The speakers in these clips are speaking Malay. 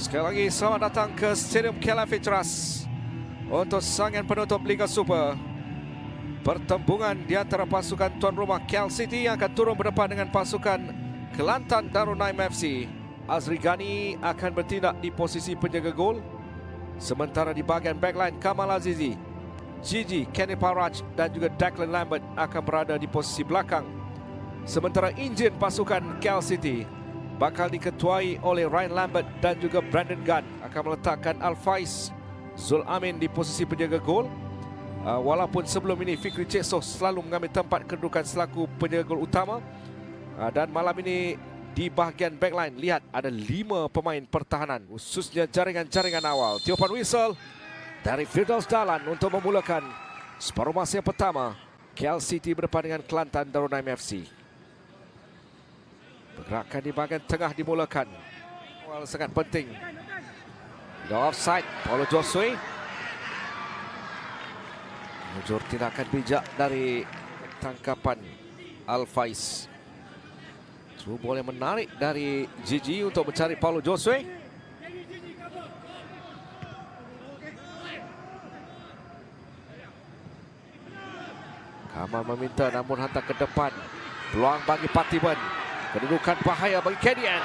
Sekali lagi selamat datang ke Stadium KLF Trust untuk sangan penutup Liga Super. Pertembungan di antara pasukan tuan rumah Cal City yang akan turun berdepan dengan pasukan Kelantan Darul Naim FC. Azri Ghani akan bertindak di posisi penjaga gol. Sementara di bahagian backline Kamal Azizi, Gigi, Kenny Paraj dan juga Declan Lambert akan berada di posisi belakang. Sementara enjin pasukan Cal City bakal diketuai oleh Ryan Lambert dan juga Brandon Gunn akan meletakkan Al-Faiz Zul Amin di posisi penjaga gol. Uh, walaupun sebelum ini Fikri Ceksoh selalu mengambil tempat kedudukan selaku penjaga gol utama. Uh, dan malam ini di bahagian backline lihat ada lima pemain pertahanan khususnya jaringan-jaringan awal. Tiupan whistle dari Firdaus Dalan untuk memulakan separuh masa yang pertama. KL City berdepan dengan Kelantan Darul Naim FC. Pergerakan di bahagian tengah dimulakan. Awal sangat penting. The offside, Paulo Josue. Mujur tindakan bijak dari tangkapan Al-Faiz. True boleh menarik dari Gigi untuk mencari Paulo Josue. Kamal meminta namun hantar ke depan. Peluang bagi Patiban. Kedudukan bahaya bagi KDN.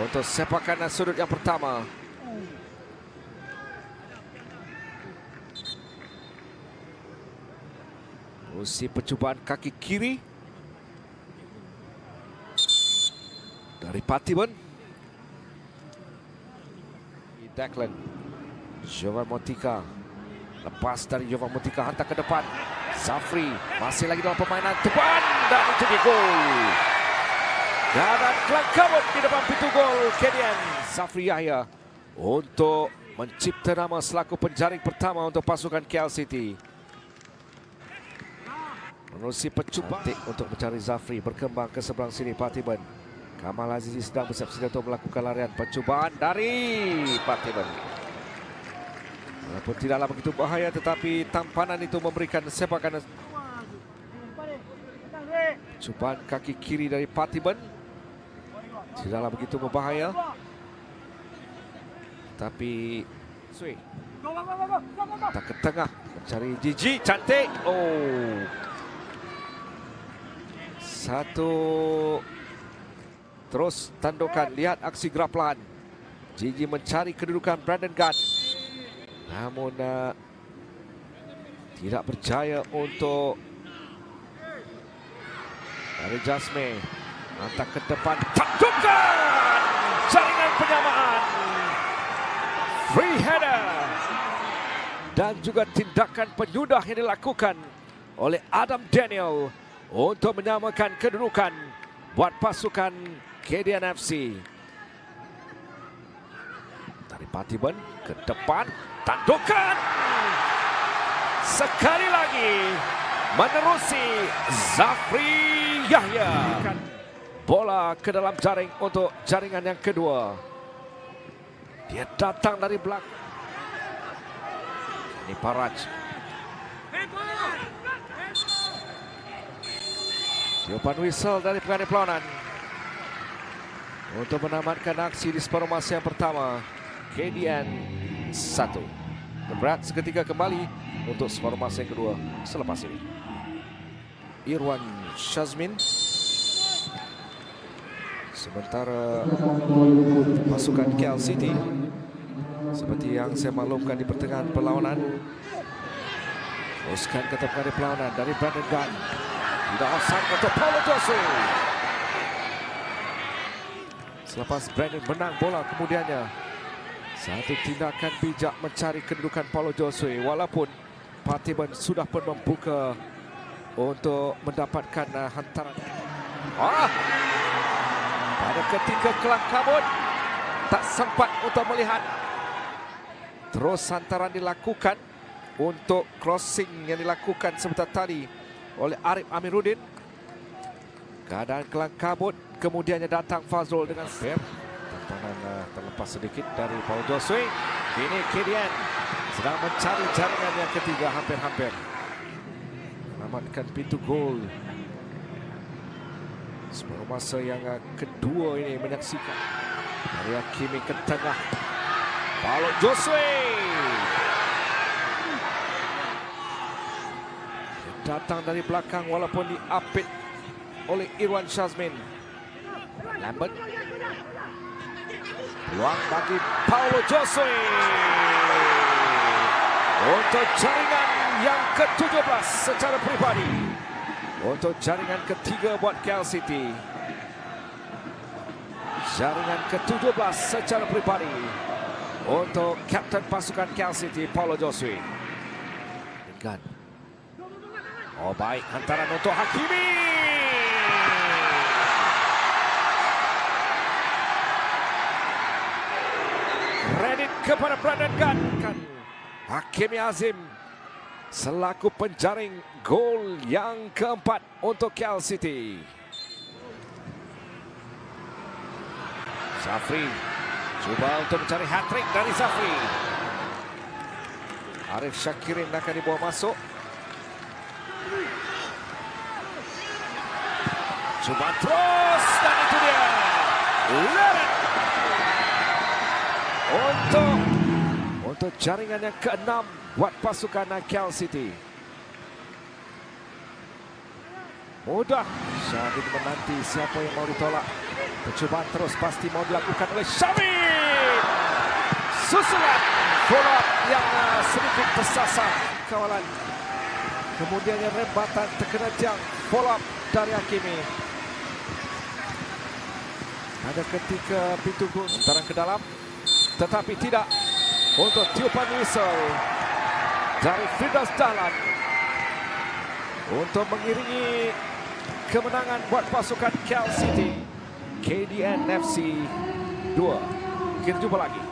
Untuk sepakan sudut yang pertama. Usi percubaan kaki kiri. Dari Patiban. Declan. Jovan Motika. Lepas dari Jovan Motika hantar ke depan. Zafri masih lagi dalam permainan teban dan menjadi gol. Dan kelak kabut di depan pintu gol KDN Zafri Yahya untuk mencipta nama selaku penjaring pertama untuk pasukan KL City. Menerusi percubaan untuk mencari Zafri berkembang ke seberang sini Patiban. Kamal Azizi sedang bersiap-siap untuk melakukan larian percubaan dari Patiban. Walaupun tidaklah begitu bahaya tetapi tampanan itu memberikan sepakan cubaan kaki kiri dari Patiban. Tidaklah begitu berbahaya. Tapi Sui tak ke tengah mencari Gigi cantik. Oh. Satu terus tandukan lihat aksi gerapan. Gigi mencari kedudukan Brandon Gunn. Namun uh, tidak berjaya untuk dari Jasmine. Hantar ke depan. Tandukan! Jaringan penyamaan. Free header. Dan juga tindakan penyudah yang dilakukan oleh Adam Daniel untuk menyamakan kedudukan buat pasukan KDN FC. Dari Patiban ke depan. Tandukan sekali lagi menerusi Zafri Yahya. Bola ke dalam jaring untuk jaringan yang kedua. Dia datang dari belakang. Ini Paraj. Tiupan whistle dari pengani pelonan. Untuk menamatkan aksi di separuh masa yang pertama. KDN 1. Berat seketika kembali untuk masa yang kedua selepas ini. Irwan Shazmin. Sementara pasukan KL City seperti yang saya maklumkan di pertengahan perlawanan teruskan ke tengah perlawanan dari Brandon Gunn. Tidak offside untuk Paulo Josue. Selepas Brandon menang bola kemudiannya satu tindakan bijak mencari kedudukan Paulo Josue walaupun Patiban sudah pun membuka untuk mendapatkan uh, hantaran. Ah! Pada ketika kelang kabut tak sempat untuk melihat terus hantaran dilakukan untuk crossing yang dilakukan sebentar tadi oleh Arif Amiruddin. Keadaan kelang kabut kemudiannya datang Fazrul dengan fair. Tampanan uh, terlepas sedikit dari Paul Josue. Kini KDN sedang mencari jaringan yang ketiga hampir-hampir. Menamatkan pintu gol. Separuh masa yang uh, kedua ini menyaksikan Dari Hakimi ke tengah. Paulo Josue. Datang dari belakang walaupun diapit oleh Irwan Shazmin. Lambert. Peluang bagi Paulo Josue. Untuk jaringan yang ke-17 secara pribadi. Untuk jaringan ketiga buat KL City. Jaringan ke-17 secara pribadi. Untuk kapten pasukan KL City, Paulo Josue. Gun. Oh baik, hantaran untuk Hakimi. Kepada Brandon Gunn. Hakimi Azim selaku penjaring gol yang keempat untuk KL City. Zafri cuba untuk mencari hat-trick dari Zafri. Arif Syakirin akan dibawa masuk. Cuba terus dan itu dia. Leret. Untuk untuk jaringan yang keenam buat pasukan KL City. Mudah. Syahid menanti siapa yang mau ditolak. Percubaan terus pasti mau dilakukan oleh Syahid. Susulan up yang uh, sedikit tersasar kawalan. Kemudian yang rembatan terkena jang up dari Hakimi. Ada ketika pintu gol sekarang ke dalam tetapi tidak untuk tiupan whistle dari Firdaus Dahlan. Untuk mengiringi kemenangan buat pasukan KL City KDN FC 2 kita jumpa lagi